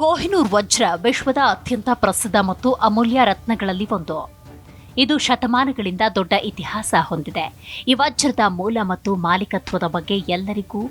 ಕೋಹಿನೂರ್ ವಜ್ರ ವಿಶ್ವದ ಅತ್ಯಂತ ಪ್ರಸಿದ್ಧ ಮತ್ತು ಅಮೂಲ್ಯ ರತ್ನಗಳಲ್ಲಿ ಒಂದು. ಇದು ಶತಮಾನಗಳಿಂದ ದೊಡ್ಡ ಇತಿಹಾಸ ಹೊಂದಿದೆ. ಈ ವಜ್ರದ ಮೂಲ ಮತ್ತು ಮಾಲೀಕತ್ವದ ಬಗ್ಗೆ ಎಲ್ಲರಿಗೂ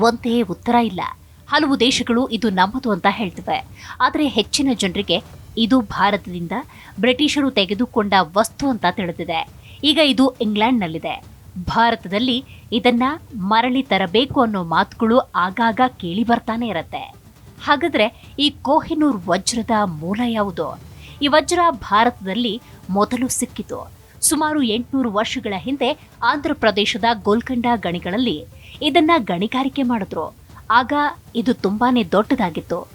ಒಂದೇ ಉತ್ತರ ಇಲ್ಲ. ಹಲವು ದೇಶಗಳು ಇದು ನಮ್ಮದು ಅಂತ ಹೇಳ್ತವೆ. ಆದರೆ ಹೆಚ್ಚಿನ ಜನರಿಗೆ ಇದು ಭಾರತದಿಂದ ಬ್ರಿಟಿಷರು ತೆಗೆದುಕೊಂಡ ವಸ್ತು ಅಂತ ತಿಳಿದಿದೆ. ಈಗ ಇದು ಇಂಗ್ಲೆಂಡ್ನಲ್ಲಿದೆ. ಭಾರತದಲ್ಲಿ ಇದನ್ನ ಮರಳಿ ತರಬೇಕು ಅನ್ನೋ ಮಾತುಗಳು ಆಗಾಗ ಕೇಳಿ ಬರ್ತಾನೆ ಇರತ್ತೆ. ಹಾಗಾದ್ರೆ ಈ ಕೋಹಿನೂರ್ ವಜ್ರದ ಮೂಲ ಯಾವುದು? ಈ ವಜ್ರ ಭಾರತದಲ್ಲಿ ಮೊದಲು ಸಿಕ್ಕಿತು. ಸುಮಾರು ಎಂಟುನೂರು ವರ್ಷಗಳ ಹಿಂದೆ ಆಂಧ್ರ ಪ್ರದೇಶದ ಗೋಲ್ಕಂಡ ಗಣಿಗಳಲ್ಲಿ ಇದನ್ನ ಗಣಿಗಾರಿಕೆ ಮಾಡಿದ್ರು. ಆಗ ಇದು ತುಂಬಾನೇ ದೊಡ್ಡದಾಗಿತ್ತು.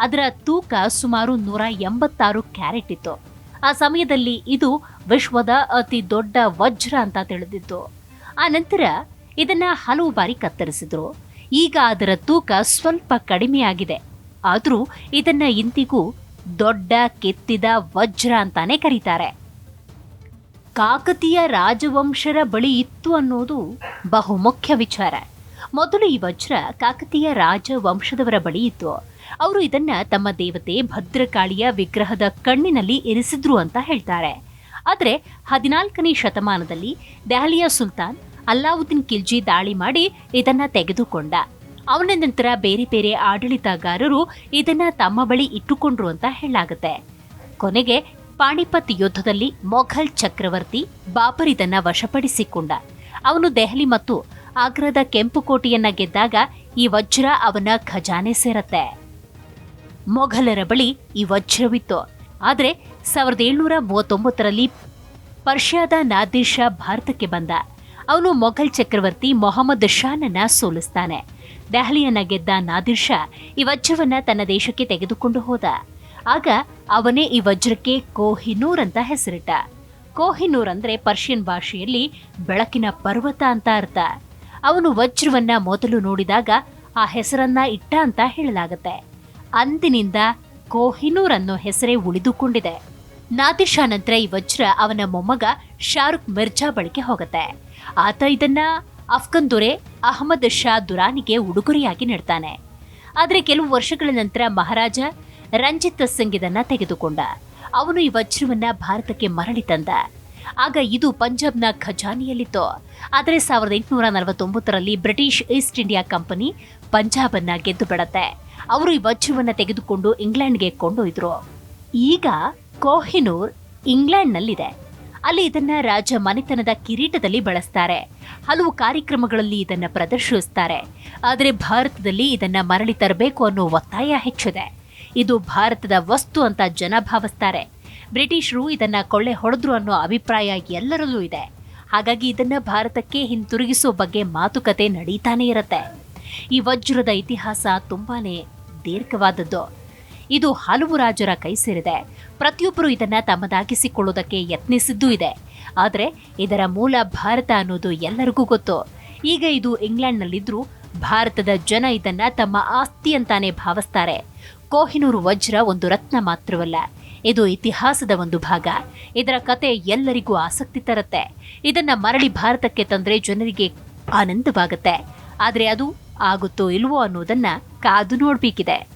ಅದರ ತೂಕ ಸುಮಾರು ನೂರ ಎಂಬತ್ತಾರು ಕ್ಯಾರೆಟ್ ಇತ್ತು. ಆ ಸಮಯದಲ್ಲಿ ಇದು ವಿಶ್ವದ ಅತಿ ದೊಡ್ಡ ವಜ್ರ ಅಂತ ತಿಳಿದಿತ್ತು. ಆ ನಂತರ ಇದನ್ನ ಹಲವು ಬಾರಿ ಕತ್ತರಿಸಿದ್ರು. ಈಗ ಅದರ ತೂಕ ಸ್ವಲ್ಪ ಕಡಿಮೆಯಾಗಿದೆ ಆದರೂ ಇದನ್ನ ಇಂದಿಗೂ ದೊಡ್ಡ ಕೆತ್ತಿದ ವಜ್ರ ಅಂತಾನೆ ಕರೀತಾರೆ. ಕಾಕತೀಯ ರಾಜವಂಶರ ಬಳಿ ಇತ್ತು ಅನ್ನೋದು ಬಹುಮುಖ್ಯ ವಿಚಾರ. ಮೊದಲು ಈ ವಜ್ರ ಕಾಕತೀಯ ರಾಜವಂಶದವರ ಬಳಿ ಇತ್ತು. ಅವರು ಇದನ್ನ ತಮ್ಮ ದೇವತೆ ಭದ್ರಕಾಳಿಯ ವಿಗ್ರಹದ ಕಣ್ಣಿನಲ್ಲಿ ಇರಿಸಿದ್ರು ಅಂತ ಹೇಳ್ತಾರೆ. ಆದರೆ ಹದಿನಾಲ್ಕನೇ ಶತಮಾನದಲ್ಲಿ ದೆಹಲಿಯ ಸುಲ್ತಾನ್ ಅಲ್ಲಾವುದ್ದೀನ್ ಖಿಲ್ಜಿ ದಾಳಿ ಮಾಡಿ ಇದನ್ನ ತೆಗೆದುಕೊಂಡ. ಅವನ ನಂತರ ಬೇರೆ ಬೇರೆ ಆಡಳಿತಗಾರರು ಇದನ್ನ ತಮ್ಮ ಬಳಿ ಇಟ್ಟುಕೊಂಡ್ರು ಅಂತ ಹೇಳಲಾಗುತ್ತೆ. ಕೊನೆಗೆ ಪಾಣಿಪತ್ ಯುದ್ಧದಲ್ಲಿ ಮೊಘಲ್ ಚಕ್ರವರ್ತಿ ಬಾಬರ್ ಇದನ್ನ ವಶಪಡಿಸಿಕೊಂಡ. ಅವನು ದೆಹಲಿ ಮತ್ತು ಆಗ್ರಾದ ಕೆಂಪು ಕೋಟೆಯನ್ನ ಗೆದ್ದಾಗ ಈ ವಜ್ರ ಅವನ ಖಜಾನೆ ಸೇರತ್ತೆ. ಮೊಘಲರ ಬಳಿ ಈ ವಜ್ರವಿತ್ತು. ಆದರೆ ಸಾವಿರದ ಏಳ್ನೂರ ಮೂವತ್ತೊಂಬತ್ತರಲ್ಲಿ ಪರ್ಷಿಯಾದ ನಾದಿರ್ ಶಾ ಭಾರತಕ್ಕೆ ಬಂದ. ಅವನು ಮೊಘಲ್ ಚಕ್ರವರ್ತಿ ಮೊಹಮ್ಮದ್ ಶಾನನ್ನ ಸೋಲಿಸ್ತಾನೆ. ದೆಹಲಿಯನ್ನ ಗೆದ್ದ ನಾದಿರ್ ಶಾ ಈ ವಜ್ರವನ್ನ ತನ್ನ ದೇಶಕ್ಕೆ ತೆಗೆದುಕೊಂಡು ಹೋದ. ಆಗ ಅವನೇ ಈ ವಜ್ರಕ್ಕೆ ಕೋಹಿನೂರ್ ಅಂತ ಹೆಸರಿಟ್ಟ. ಕೋಹಿನೂರ್ ಅಂದ್ರೆ ಪರ್ಷಿಯನ್ ಭಾಷೆಯಲ್ಲಿ ಬೆಳಕಿನ ಪರ್ವತ ಅಂತ ಅರ್ಥ. ಅವನು ವಜ್ರವನ್ನ ಮೊದಲು ನೋಡಿದಾಗ ಆ ಹೆಸರನ್ನ ಇಟ್ಟ ಅಂತ ಹೇಳಲಾಗತ್ತೆ. ಅಂದಿನಿಂದ ಕೋಹಿನೂರ್ ಅನ್ನೋ ಹೆಸರೇ ಉಳಿದುಕೊಂಡಿದೆ. ನಾದಿರ್ ಶಾ ನಂತರ ಈ ವಜ್ರ ಅವನ ಮೊಮ್ಮಗ ಶಾರುಖ್ ಮಿರ್ಜಾ ಬಳಿಗೆ ಹೋಗುತ್ತೆ. ಆತ ಇದನ್ನ ಅಫ್ಘನ್ ದೊರೆ ಅಹಮದ್ ಶಾ ದುರಾನಿಗೆ ಉಡುಗೊರೆಯಾಗಿ ನೀಡ್ತಾನೆ. ಆದರೆ ಕೆಲವು ವರ್ಷಗಳ ನಂತರ ಮಹಾರಾಜ ರಂಜಿತ್ ಸಿಂಗ್ ತೆಗೆದುಕೊಂಡ. ಅವನು ಈ ವಜ್ರವನ್ನ ಭಾರತಕ್ಕೆ ಮರಳಿ ತಂದ. ಆಗ ಇದು ಪಂಜಾಬ್ನ ಖಜಾನೆಯಲ್ಲಿತ್ತು. ಆದರೆ ಸಾವಿರದ ಎಂಟುನೂರ ನಲವತ್ತೊಂಬತ್ತರಲ್ಲಿ ಬ್ರಿಟಿಷ್ ಈಸ್ಟ್ ಇಂಡಿಯಾ ಕಂಪನಿ ಪಂಜಾಬನ್ನ ಗೆದ್ದು ಬಿಡತ್ತೆ. ಅವರು ಈ ವಜ್ರವನ್ನ ತೆಗೆದುಕೊಂಡು ಇಂಗ್ಲೆಂಡ್ಗೆ ಕೊಂಡೊಯ್ದರು. ಈಗ ಕೋಹಿನೂರ್ ಇಂಗ್ಲೆಂಡ್ನಲ್ಲಿದೆ. ಅಲ್ಲಿ ಇದನ್ನ ರಾಜ ಮನೆತನದ ಕಿರೀಟದಲ್ಲಿ ಬಳಸ್ತಾರೆ. ಹಲವು ಕಾರ್ಯಕ್ರಮಗಳಲ್ಲಿ ಇದನ್ನ ಪ್ರದರ್ಶಿಸ್ತಾರೆ. ಆದರೆ ಭಾರತದಲ್ಲಿ ಇದನ್ನ ಮರಳಿ ತರಬೇಕು ಅನ್ನೋ ಒತ್ತಾಯ ಹೆಚ್ಚಿದೆ. ಇದು ಭಾರತದ ವಸ್ತು ಅಂತ ಜನ ಭಾವಿಸ್ತಾರೆ. ಬ್ರಿಟಿಷರು ಇದನ್ನ ಕೊಳ್ಳೆ ಹೊಡೆದ್ರು ಅನ್ನೋ ಅಭಿಪ್ರಾಯ ಎಲ್ಲರಲ್ಲೂ ಇದೆ. ಹಾಗಾಗಿ ಇದನ್ನ ಭಾರತಕ್ಕೆ ಹಿಂತಿರುಗಿಸೋ ಬಗ್ಗೆ ಮಾತುಕತೆ ನಡೀತಾನೆ ಇರುತ್ತೆ. ಈ ವಜ್ರದ ಇತಿಹಾಸ ತುಂಬಾನೇ ದೀರ್ಘವಾದದ್ದು. ಇದು ಹಲವು ರಾಜರ ಕೈ ಸೇರಿದೆ. ಪ್ರತಿಯೊಬ್ಬರು ಇದನ್ನ ತಮ್ಮದಾಗಿಸಿಕೊಳ್ಳುವುದಕ್ಕೆ ಯತ್ನಿಸಿದ್ದೂ ಇದೆ. ಆದರೆ ಇದರ ಮೂಲ ಭಾರತ ಅನ್ನೋದು ಎಲ್ಲರಿಗೂ ಗೊತ್ತು. ಈಗ ಇದು ಇಂಗ್ಲೆಂಡ್ನಲ್ಲಿದ್ದರೂ ಭಾರತದ ಜನ ಇದನ್ನ ತಮ್ಮ ಆಸ್ತಿ ಅಂತಾನೆ ಭಾವಿಸ್ತಾರೆ. ಕೋಹಿನೂರು ವಜ್ರ ಒಂದು ರತ್ನ ಮಾತ್ರವಲ್ಲ, ಇದು ಇತಿಹಾಸದ ಒಂದು ಭಾಗ. ಇದರ ಕತೆ ಎಲ್ಲರಿಗೂ ಆಸಕ್ತಿ ತರುತ್ತೆ. ಇದನ್ನ ಮರಳಿ ಭಾರತಕ್ಕೆ ತಂದ್ರೆ ಜನರಿಗೆ ಆನಂದವಾಗುತ್ತೆ. ಆದರೆ ಅದು ಆಗುತ್ತೋ ಇಲ್ವೋ ಅನ್ನೋದನ್ನ ಕಾದು ನೋಡ್ಬೇಕಿದೆ.